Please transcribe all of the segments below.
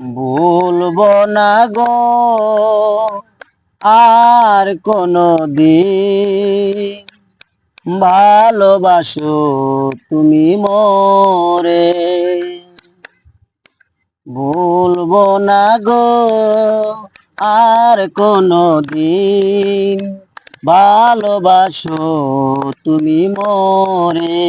ভুলবো না গো, আর কোনো দিন ভালোবাসো তুমি মোরে। ভুলবো না গো, আর কোনো দিন ভালোবাসো তুমি মোরে।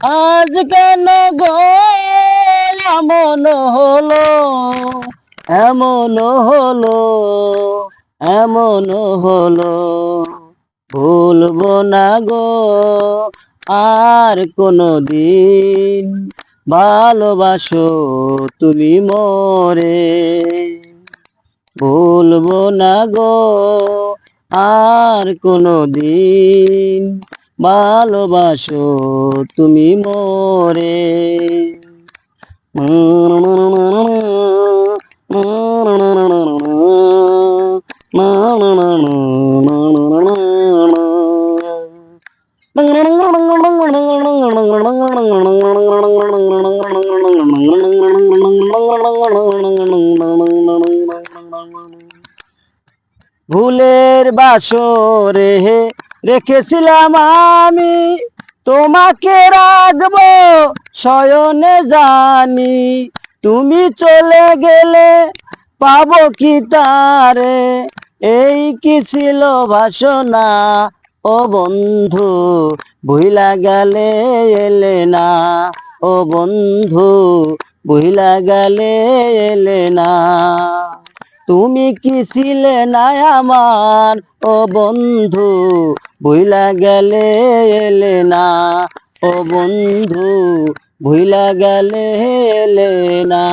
আজ কেন গো? এমন হলো এমন হলো এমন হলো। ভুলবো না গো, আর কোনো দিন ভালোবাসো তুমি মোরে। ভুলবো না গো, আর কোনো দিন ভালোবাসো তুমি মোরে। ভুলের বাসরে রেখেছিলাম আমি, তোমাকে রাখব শয়নে জানি। তুমি চলে গেলে পাবো কি তারে? এই কি ছিল বাসনা? ও বন্ধু, ভুইলা গেলে এলে না। ও বন্ধু, ভুইলা গেলে এলে না। তুমি কি ছিলে নাই আমার? ও বন্ধু, ভুইলা গেলে এলে না। ও বন্ধু, ভুইলা গেলে এলে না।